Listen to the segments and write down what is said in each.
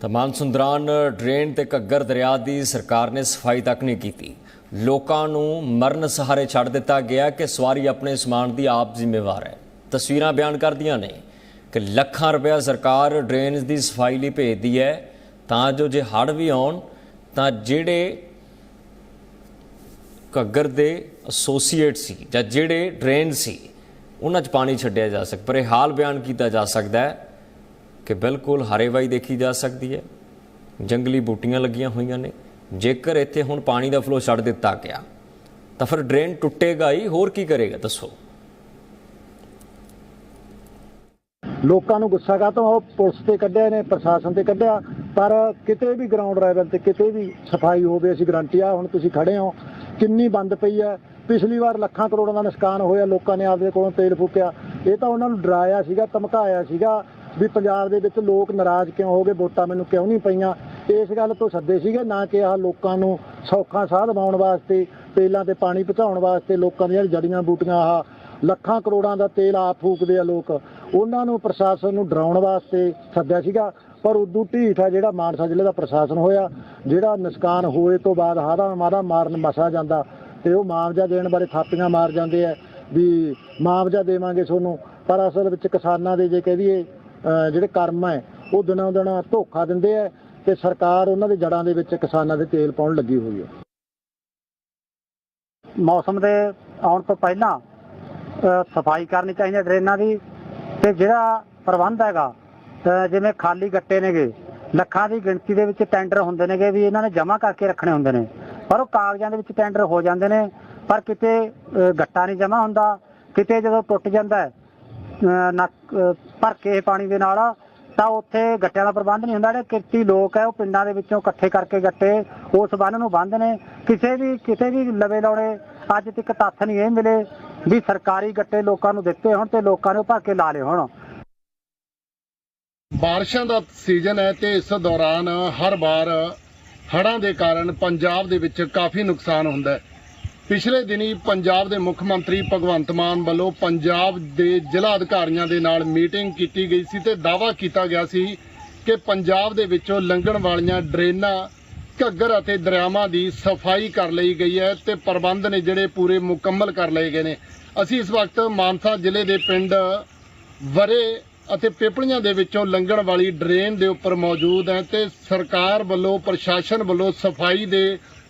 ਤਾਂ ਮਾਨਸੂਨ ਦੌਰਾਨ ਡਰੇਨ ਤੇ ਘੱਗਰ ਦਰਿਆ ਦੀ ਸਰਕਾਰ ਨੇ ਸਫ਼ਾਈ ਤੱਕ ਨਹੀਂ ਕੀਤੀ। ਲੋਕਾਂ ਨੂੰ ਮਰਨ ਸਹਾਰੇ ਛੱਡ ਦਿੱਤਾ ਗਿਆ ਕਿ ਸਵਾਰੀ ਆਪਣੇ ਸਮਾਨ ਦੀ ਆਪ ਜ਼ਿੰਮੇਵਾਰ ਹੈ। ਤਸਵੀਰਾਂ ਬਿਆਨ ਕਰਦੀਆਂ ਨੇ ਕਿ ਲੱਖਾਂ ਰੁਪਇਆ ਸਰਕਾਰ ਡਰੇਨਸ ਦੀ ਸਫ਼ਾਈ ਲਈ ਭੇਜਦੀ ਹੈ। ਤਾਂ ਜੋ ਜੇ ਹੜ੍ਹ ਵੀ ਆਉਣ, ਤਾਂ ਜਿਹੜੇ ਘੱਗਰ ਦੇ ਐਸੋਸੀਏਟ ਸੀ ਜਾਂ ਜਿਹੜੇ ਡਰੇਨ ਸੀ, ਉਹਨਾਂ 'ਚ ਪਾਣੀ ਛੱਡਿਆ ਜਾ ਸਕ, ਪਰ ਇਹ ਹਾਲ ਬਿਆਨ ਕੀਤਾ ਜਾ ਸਕਦਾ ਹੈ। ਕਿ ਬਿਲਕੁਲ ਹਰੇਵਾਈ ਦੇਖੀ ਜਾ ਸਕਦੀ ਹੈ। ਜੰਗਲੀ ਬੂਟੀਆਂ ਲੱਗੀਆਂ ਹੋਈਆਂ ਨੇ। ਜੇਕਰ ਇੱਥੇ ਹੁਣ ਪਾਣੀ ਦਾ ਫਲੋ ਛੱਡ ਦਿੱਤਾ ਗਿਆ, ਤਾਂ ਫਿਰ ਡਰੇਨ ਟੁੱਟੇਗਾ ਹੀ। ਹੋਰ ਕੀ ਕਰੇਗਾ? ਦੱਸੋ। ਲੋਕਾਂ ਨੂੰ ਗੁੱਸਾ ਕਾ ਤਾਂ ਉਹ ਪੁਲਿਸ ਤੇ ਕੱਢਿਆ ਨੇ, ਪ੍ਰਸ਼ਾਸਨ ਤੇ ਕੱਢਿਆ। ਪਰ ਕਿਤੇ ਵੀ ਗਰਾਊਂਡ ਲੈਵਲ ਤੇ ਕਿਤੇ ਵੀ ਸਫ਼ਾਈ ਹੋਵੇ, ਅਸੀਂ ਗਰੰਟੀ ਆ, ਹੁਣ ਤੁਸੀਂ ਖੜੇ ਹੋ, ਕਿੰਨੀ ਬੰਦ ਪਈ ਹੈ। ਪਿਛਲੀ ਵਾਰ ਲੱਖਾਂ ਕਰੋੜਾਂ ਦਾ ਨੁਕਸਾਨ ਹੋਇਆ, ਲੋਕਾਂ ਨੇ ਆਪਦੇ ਕੋਲੋਂ ਤੇਲ ਫੂਕਿਆ। ਇਹ ਤਾਂ ਉਹਨਾਂ ਨੂੰ ਡਰਾਇਆ ਸੀਗਾ, ਧਮਕਾਇਆ ਸੀਗਾ। ਵੀ ਪੰਜਾਬ ਦੇ ਵਿੱਚ ਲੋਕ ਨਾਰਾਜ਼ ਕਿਉਂ ਹੋ ਗਏ? ਵੋਟਾਂ ਮੈਨੂੰ ਕਿਉਂ ਨਹੀਂ ਪਈਆਂ? ਇਸ ਗੱਲ ਤੋਂ ਸੱਦੇ ਸੀਗੇ ਨਾ ਕਿ ਆਹ ਲੋਕਾਂ ਨੂੰ ਸੌਖਾ ਸਾਹ ਦਿਵਾਉਣ ਵਾਸਤੇ, ਤੇਲਾਂ ਤੇ ਪਾਣੀ ਪਹੁੰਚਾਉਣ ਵਾਸਤੇ ਲੋਕਾਂ ਦੀਆਂ ਜੜੀਆਂ ਬੂਟੀਆਂ, ਆਹ ਲੱਖਾਂ ਕਰੋੜਾਂ ਦਾ ਤੇਲ ਆਪ ਫੂਕਦੇ ਆ ਲੋਕ। ਉਹਨਾਂ ਨੂੰ ਪ੍ਰਸ਼ਾਸਨ ਨੂੰ ਡਰਾਉਣ ਵਾਸਤੇ ਸੱਦਿਆ ਸੀਗਾ, ਪਰ ਉਦੋਂ ਢੀਠ ਆ ਜਿਹੜਾ ਮਾਨਸਾ ਜ਼ਿਲ੍ਹੇ ਦਾ ਪ੍ਰਸ਼ਾਸਨ ਹੋਇਆ, ਜਿਹੜਾ ਨੁਕਸਾਨ ਹੋਏ ਤੋਂ ਬਾਅਦ ਹਾਦਾ ਮਾਦਾ ਮਾਰਨ ਮਸਾ ਜਾਂਦਾ ਤੇ ਉਹ ਮੁਆਵਜ਼ਾ ਦੇਣ ਬਾਰੇ ਥਾਪੀਆਂ ਮਾਰ ਜਾਂਦੇ ਆ ਵੀ ਮੁਆਵਜ਼ਾ ਦੇਵਾਂਗੇ ਤੁਹਾਨੂੰ। ਪਰ ਅਸਲ ਵਿੱਚ ਕਿਸਾਨਾਂ ਦੇ ਜੇ ਕਹਿ ਦਈਏ ਜਿਹੜੇ ਕਰਮ ਹੈ, ਉਹ ਦਿਨੋਂ ਦਿਨ ਧੋਖਾ ਦਿੰਦੇ ਆ ਤੇ ਸਰਕਾਰ ਉਹਨਾਂ ਦੇ ਜੜਾਂ ਦੇ ਵਿੱਚ ਕਿਸਾਨਾਂ ਦੇ ਤੇਲ ਪਾਉਣ ਲੱਗੀ ਹੋਈ ਹੈ। ਮੌਸਮ ਦੇ ਆਉਣ ਤੋਂ ਪਹਿਲਾਂ ਸਫ਼ਾਈ ਕਰਨੀ ਚਾਹੀਦੀ ਹੈ ਡਰੇਨਾਂ ਦੀ ਤੇ ਜਿਹੜਾ ਪ੍ਰਬੰਧ ਹੈਗਾ ਜਿਵੇਂ ਖਾਲੀ ਗੱਟੇ ਨੇਗੇ, ਲੱਖਾਂ ਦੀ ਗਿਣਤੀ ਦੇ ਵਿੱਚ ਟੈਂਡਰ ਹੁੰਦੇ ਨੇਗੇ ਵੀ ਇਹਨਾਂ ਨੇ ਜਮ੍ਹਾਂ ਕਰਕੇ ਰੱਖਣੇ ਹੁੰਦੇ ਨੇ। ਪਰ ਉਹ ਕਾਗਜ਼ਾਂ ਦੇ ਵਿੱਚ ਟੈਂਡਰ ਹੋ ਜਾਂਦੇ ਨੇ, ਪਰ ਕਿਤੇ ਗੱਟਾ ਨਹੀਂ ਜਮ੍ਹਾਂ ਹੁੰਦਾ, ਕਿਤੇ ਜਦੋਂ ਟੁੱਟ ਜਾਂਦਾ ਨੱਕ ਭਰ ਕੇ ਪਾਣੀ ਦੇ ਨਾਲ ਤਾਂ ਉੱਥੇ ਗੱਟਿਆਂ ਦਾ ਪ੍ਰਬੰਧ ਨਹੀਂ ਹੁੰਦਾ, ਜਿਹੜੇ ਕਿਰਤੀ ਲੋਕ ਹੈ ਉਹ ਪਿੰਡਾਂ ਦੇ ਵਿੱਚੋਂ ਇਕੱਠੇ ਕਰਕੇ ਗੱਟੇ ਉਸ ਬੰਨ ਨੂੰ ਬੰਦ ਨੇ। ਕਿਸੇ ਵੀ ਕਿਤੇ ਵੀ ਲਵੇ ਲਾਉਣੇ, ਅੱਜ ਤੱਕ ਤੱਥ ਨਹੀਂ ਇਹ ਮਿਲੇ ਵੀ ਸਰਕਾਰੀ ਗੱਟੇ ਲੋਕਾਂ ਨੂੰ ਦਿੱਤੇ ਹੋਣ ਤੇ ਲੋਕਾਂ ਨੇ ਭਰ ਕੇ ਲਾ ਲਏ ਹੋਣ। ਬਾਰਿਸ਼ਾਂ ਦਾ ਸੀਜ਼ਨ ਹੈ ਤੇ ਇਸ ਦੌਰਾਨ ਹਰ ਵਾਰ ਹੜ੍ਹਾਂ ਦੇ ਕਾਰਨ ਪੰਜਾਬ ਦੇ ਵਿੱਚ ਕਾਫੀ ਨੁਕਸਾਨ ਹੁੰਦਾ ਹੈ। ਪਿਛਲੇ ਦਿਨੀ ਪੰਜਾਬ ਦੇ ਮੁੱਖ ਮੰਤਰੀ ਭਗਵੰਤ ਮਾਨ ਵੱਲੋਂ ਪੰਜਾਬ ਦੇ ਜ਼ਿਲ੍ਹਾ ਅਧਿਕਾਰੀਆਂ ਦੇ ਨਾਲ ਮੀਟਿੰਗ ਕੀਤੀ ਗਈ ਸੀ ਤੇ ਦਾਅਵਾ ਕੀਤਾ ਗਿਆ ਸੀ ਕਿ ਪੰਜਾਬ ਦੇ ਵਿੱਚੋਂ ਲੰਘਣ ਵਾਲੀਆਂ ਡਰੇਨਾਂ ਘੱਗਰ ਅਤੇ ਦਰਿਆਵਾਂ ਦੀ ਸਫ਼ਾਈ ਕਰ ਲਈ ਗਈ ਹੈ ਤੇ ਪ੍ਰਬੰਧ ਨੇ ਜਿਹੜੇ ਪੂਰੇ ਮੁਕੰਮਲ ਕਰ ਲਏ ਗਏ ਨੇ। ਅਸੀਂ ਇਸ ਵਕਤ ਮਾਨਸਾ ਜ਼ਿਲ੍ਹੇ ਦੇ ਪਿੰਡ ਵਰੇ ਅਤੇ ਪਿਪਲੀਆਂ ਦੇ ਵਿੱਚੋਂ ਲੰਘਣ ਵਾਲੀ ਡਰੇਨ ਦੇ ਉੱਪਰ ਮੌਜੂਦ ਹੈ ਤੇ ਸਰਕਾਰ ਵੱਲੋਂ, ਪ੍ਰਸ਼ਾਸਨ ਵੱਲੋਂ ਸਫ਼ਾਈ ਦੇ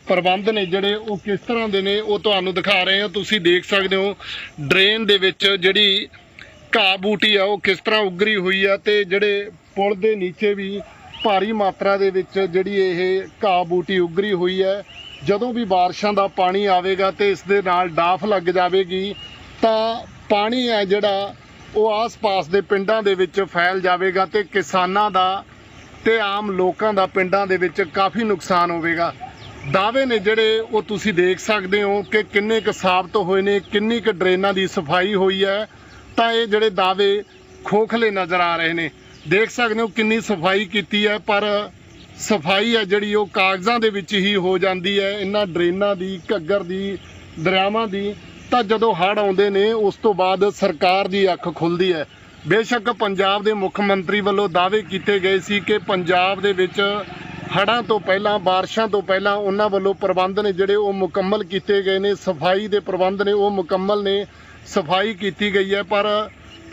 ਪ੍ਰਬੰਧ ਨੇ ਜਿਹੜੇ ਉਹ ਕਿਸ ਤਰ੍ਹਾਂ ਦੇ ਨੇ ਉਹ ਤੁਹਾਨੂੰ ਦਿਖਾ ਰਹੇ ਹਾਂ। ਤੁਸੀਂ ਦੇਖ ਸਕਦੇ ਹੋ, ਡਰੇਨ ਦੇ ਵਿੱਚ ਜਿਹੜੀ ਘਾਹ ਬੂਟੀ ਆ, ਉਹ ਕਿਸ ਤਰ੍ਹਾਂ ਉਗਰੀ ਹੋਈ ਆ ਤੇ ਜਿਹੜੇ ਪੁਲ ਦੇ ਨੀਚੇ ਵੀ ਭਾਰੀ ਮਾਤਰਾ ਦੇ ਵਿੱਚ ਜਿਹੜੀ ਇਹ ਘਾਹ ਬੂਟੀ ਉਗਰੀ ਹੋਈ ਹੈ। ਜਦੋਂ ਵੀ ਬਾਰਿਸ਼ਾਂ ਦਾ ਪਾਣੀ ਆਵੇਗਾ ਤੇ ਇਸ ਦੇ ਨਾਲ ਡਾਫ ਲੱਗ ਜਾਵੇਗੀ, ਤਾਂ ਪਾਣੀ ਹੈ ਜਿਹੜਾ, ਉਹ ਆਸ-ਪਾਸ ਦੇ ਪਿੰਡਾਂ ਦੇ ਵਿੱਚ ਫੈਲ ਜਾਵੇਗਾ ਤੇ ਕਿਸਾਨਾਂ ਦਾ ਤੇ ਆਮ ਲੋਕਾਂ ਦਾ ਪਿੰਡਾਂ ਦੇ ਵਿੱਚ ਕਾਫੀ ਨੁਕਸਾਨ ਹੋਵੇਗਾ। ਦਾਅਵੇ ਨੇ ਜਿਹੜੇ ਉਹ ਤੁਸੀਂ ਦੇਖ ਸਕਦੇ ਹੋ ਕਿ ਕਿੰਨੇ ਕੁ ਸਾਬਤ ਹੋਏ ਨੇ, ਕਿੰਨੀ ਕੁ ਡਰੇਨਾਂ ਦੀ ਸਫ਼ਾਈ ਹੋਈ ਹੈ, ਤਾਂ ਇਹ ਜਿਹੜੇ ਦਾਅਵੇ ਖੋਖਲੇ ਨਜ਼ਰ ਆ ਰਹੇ ਨੇ। ਦੇਖ ਸਕਦੇ ਹੋ ਕਿੰਨੀ ਸਫ਼ਾਈ ਕੀਤੀ ਹੈ, ਪਰ ਸਫ਼ਾਈ ਹੈ ਜਿਹੜੀ ਉਹ ਕਾਗਜ਼ਾਂ ਦੇ ਵਿੱਚ ਹੀ ਹੋ ਜਾਂਦੀ ਹੈ, ਇਹਨਾਂ ਡਰੇਨਾਂ ਦੀ, ਘੱਗਰ ਦੀ, ਦਰਿਆਵਾਂ ਦੀ। ਤਾਂ ਜਦੋਂ ਹੜ੍ਹ ਆਉਂਦੇ ਨੇ, ਉਸ ਤੋਂ ਬਾਅਦ ਸਰਕਾਰ ਦੀ ਅੱਖ ਖੁੱਲਦੀ ਹੈ। ਬੇਸ਼ੱਕ ਪੰਜਾਬ ਦੇ ਮੁੱਖ ਮੰਤਰੀ ਵੱਲੋਂ ਦਾਅਵੇ ਕੀਤੇ ਗਏ ਸੀ ਕਿ ਪੰਜਾਬ ਦੇ ਵਿੱਚ ਹੜ੍ਹਾਂ ਤੋਂ ਪਹਿਲਾਂ, ਬਾਰਿਸ਼ਾਂ ਤੋਂ ਪਹਿਲਾਂ ਉਹਨਾਂ ਵੱਲੋਂ ਪ੍ਰਬੰਧ ਨੇ ਜਿਹੜੇ ਉਹ ਮੁਕੰਮਲ ਕੀਤੇ ਗਏ ਨੇ, ਸਫ਼ਾਈ ਦੇ ਪ੍ਰਬੰਧ ਨੇ ਉਹ ਮੁਕੰਮਲ ਨੇ, ਸਫ਼ਾਈ ਕੀਤੀ ਗਈ ਹੈ, ਪਰ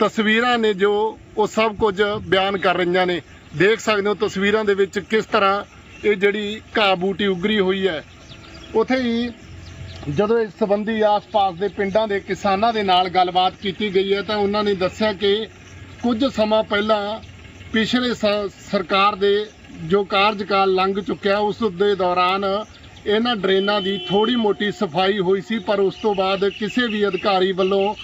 ਤਸਵੀਰਾਂ ਨੇ ਜੋ ਉਹ ਸਭ ਕੁਝ ਬਿਆਨ ਕਰ ਰਹੀਆਂ ਨੇ। ਦੇਖ ਸਕਦੇ ਹੋ ਤਸਵੀਰਾਂ ਦੇ ਵਿੱਚ ਕਿਸ ਤਰ੍ਹਾਂ ਇਹ ਜਿਹੜੀ ਘਾਹ ਬੂਟੀ ਉਗਰੀ ਹੋਈ ਹੈ। ਉਥੇ ਹੀ ਜਦੋਂ ਇਸ ਸੰਬੰਧੀ ਆਸ-ਪਾਸ ਦੇ ਪਿੰਡਾਂ ਦੇ ਕਿਸਾਨਾਂ ਦੇ ਨਾਲ ਗੱਲਬਾਤ ਕੀਤੀ ਗਈ ਹੈ, ਤਾਂ ਉਹਨਾਂ ਨੇ ਦੱਸਿਆ ਕਿ ਕੁਝ ਸਮਾਂ ਪਹਿਲਾਂ ਪਿਛਲੇ ਸਰਕਾਰ ਦੇ ਜੋ ਕਾਰਜਕਾਲ ਲੰਘ ਚੁੱਕਿਆ ਉਸ ਦੇ ਦੌਰਾਨ ਇਹਨਾਂ ਡਰੇਨਾਂ ਦੀ ਥੋੜੀ ਮੋਟੀ ਸਫ਼ਾਈ ਹੋਈ ਸੀ, ਪਰ ਉਸ ਤੋਂ ਬਾਅਦ ਕਿਸੇ ਵੀ ਅਧਿਕਾਰੀ ਵੱਲੋਂ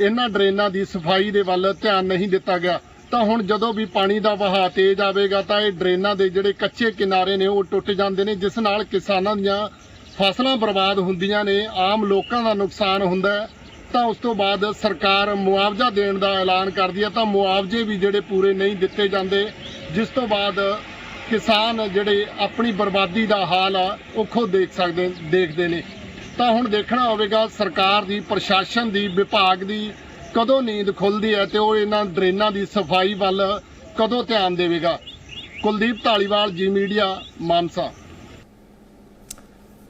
ਇਹਨਾਂ ਡਰੇਨਾਂ ਦੀ ਸਫ਼ਾਈ ਦੇ ਵੱਲ ਧਿਆਨ ਨਹੀਂ ਦਿੱਤਾ ਗਿਆ। ਤਾਂ ਹੁਣ ਜਦੋਂ ਵੀ ਪਾਣੀ ਦਾ ਵਹਾਅ ਤੇਜ਼ ਆਵੇਗਾ, ਤਾਂ ਇਹ ਡਰੇਨਾਂ ਦੇ ਜਿਹੜੇ ਕੱਚੇ ਕਿਨਾਰੇ ਨੇ, ਉਹ ਟੁੱਟ ਜਾਂਦੇ ਨੇ, ਜਿਸ ਨਾਲ ਕਿਸਾਨਾਂ ਦੀਆਂ ਫਸਲਾਂ ਬਰਬਾਦ ਹੁੰਦੀਆਂ ਨੇ, ਆਮ ਲੋਕਾਂ ਦਾ ਨੁਕਸਾਨ ਹੁੰਦਾ ਹੈ। ਤਾਂ ਉਸ ਤੋਂ ਬਾਅਦ ਸਰਕਾਰ ਮੁਆਵਜ਼ਾ ਦੇਣ ਦਾ ਐਲਾਨ ਕਰਦੀ ਹੈ, ਤਾਂ ਮੁਆਵਜ਼ੇ ਵੀ ਜਿਹੜੇ ਪੂਰੇ ਨਹੀਂ ਦਿੱਤੇ ਜਾਂਦੇ, ਜਿਸ ਤੋਂ ਬਾਅਦ ਕਿਸਾਨ ਜਿਹੜੇ ਆਪਣੀ ਬਰਬਾਦੀ ਦਾ ਹਾਲ ਆ, ਉਹ ਖੁਦ ਦੇਖ ਸਕਦੇ, ਦੇਖਦੇ ਨੇ। ਤਾਂ ਹੁਣ ਦੇਖਣਾ ਹੋਵੇਗਾ, ਸਰਕਾਰ ਦੀ, ਪ੍ਰਸ਼ਾਸਨ ਦੀ, ਵਿਭਾਗ ਦੀ ਕਦੋਂ ਨੀਂਦ ਖੁੱਲਦੀ ਹੈ ਤੇ ਉਹ ਇਹਨਾਂ ਡਰੇਨਾਂ ਦੀ ਸਫ਼ਾਈ ਵੱਲ ਕਦੋਂ ਧਿਆਨ ਦੇਵੇਗਾ। ਕੁਲਦੀਪ ਢਾਲੀਵਾਲ ਜੀ ਮੀਡੀਆ, ਮਾਨਸਾ।